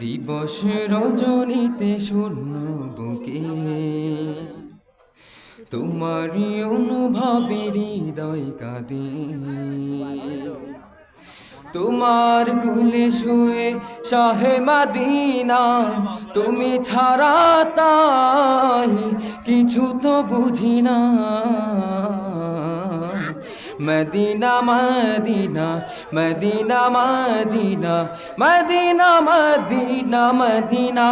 দিবস রজনীতে শূন্য বুকে, তোমারই অনুভবে হৃদয় কাঁদে। তোমার কুলে শুয়ে শাহে মাদিনা তুমি ছাড়া তাই কিছু তো বুঝি না। Medina Medina Medina Medina Medina Medina Medina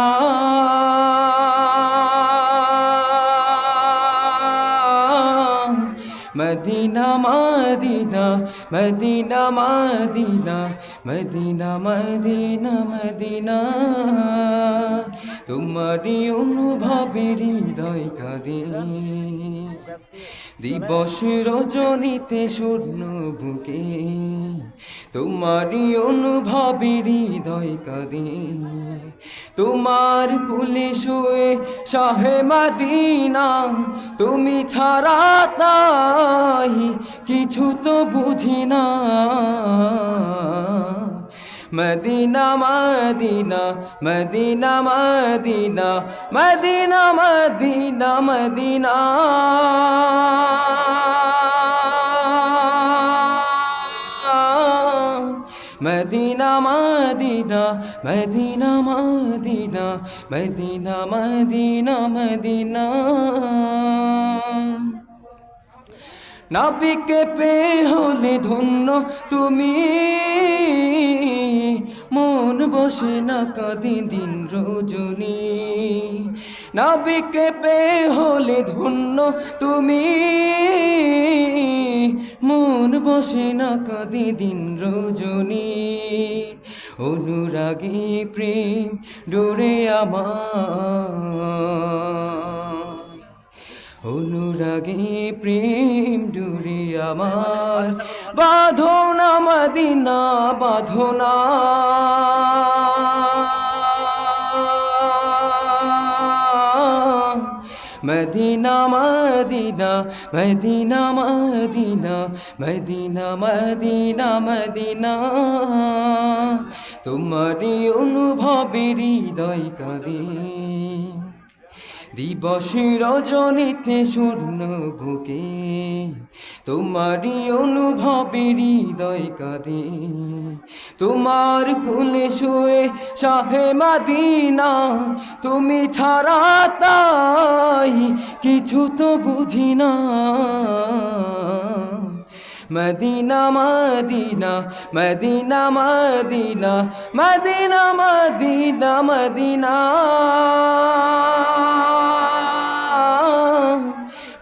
Medina Medina Medina Medina Medina Medina Medina তোমারই অনুভবে হৃদয় কাঁদে দিবস রজনীতে শূন্য বুকে, তোমারই অনুভবে হৃদয় কাঁদে। তোমার কুলে শুয়ে শাহে মাদিনা, তুমি ছাড়া তাই কিছু তো বুঝি না। Medina Medina Medina Medina Medina Medina Medina. Medina Medina Medina Medina Medina Medina Medina. নাবিকে পে হলে ধন্য তুমি। মন বসে না কাঁদি দিন রজনী। নাবিকে পে হলে ধন্য তুমি। মন বসে না কাঁদি দিন রজনী। অনুরাগী প্রেম ডোরে আমার। অনুরাগী প্রেম ডুরি আমার। বাঁধনা Medina Bandhna Medina Medina Medina Medina Medina Medina Medina. তোমারি অনুভবের হৃদয় কাঁদে। দিবস রজনীতে শূন্য বুকে, তোমারই অনুভবে হৃদয় কাঁদে। তোমার কুলে শুয়ে শাহে মাদিনা, তুমি ছাড়া তাই কিছু তো বুঝি না। Medina Medina Medina Medina Medina Medina Medina.